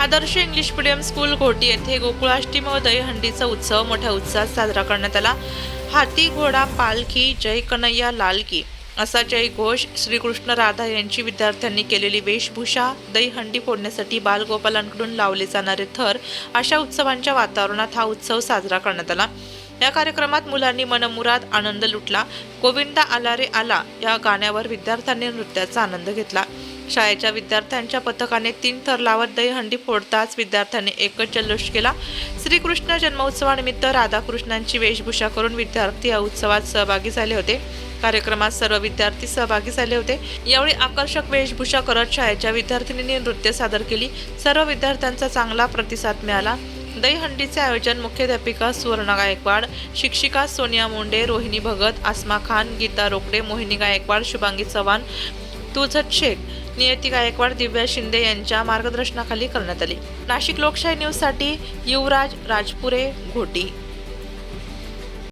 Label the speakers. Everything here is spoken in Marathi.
Speaker 1: Adarsh English medium school Ghoti येथे गोकुळाष्टमी व दहीहंडीचा उत्सव मोठ्या उत्साहात साजरा करण्यात आला. हाती घोडा पालखी जय कन्हैया लाल की. असा जयघोष श्रीकृष्ण राधा यांची विद्यार्थ्यांनी केलेली वेशभूषा दहीहंडी फोडण्यासाठी बालगोपालांकडून लावले जाणारे थर अशा उत्सवांच्या वातावरणात हा उत्सव साजरा करण्यात आला. या कार्यक्रमात मुलांनी मनमुराद आनंद लुटला. गोविंदा आला रे आला या गाण्यावर विद्यार्थ्यांनी नृत्याचा आनंद घेतला. शाळेच्या विद्यार्थ्यांच्या पथकाने तीन थर लावत दहीहंडी फोडताच विद्यार्थ्यांनी एकच जल्लोष केला. श्रीकृष्ण जन्मोत्सवानिमित्त राधाकृष्णांची वेशभूषा करून विद्यार्थी या उत्सवात सहभागी झाले होते. कार्यक्रमात सर्व विद्यार्थी सहभागी झाले होते. यावेळी आकर्षक वेशभूषा करत शाळेच्या विद्यार्थिनींनी नृत्य सादर केली. सर्व विद्यार्थ्यांचा चांगला प्रतिसाद मिळाला. दहीहंडीचे आयोजन मुख्याध्यापिका सुवर्णा गायकवाड शिक्षिका सोनिया मुंडे रोहिणी भगत आसमा खान गीता रोकडे मोहिनी गायकवाड शुभांगी चव्हाण तुझत शेख नियती गायकवाड दिव्या शिंदे यांच्या मार्गदर्शनाखाली करण्यात आली. नाशिक लोकशाही न्यूजसाठी युवराज राजपुरे घोटी.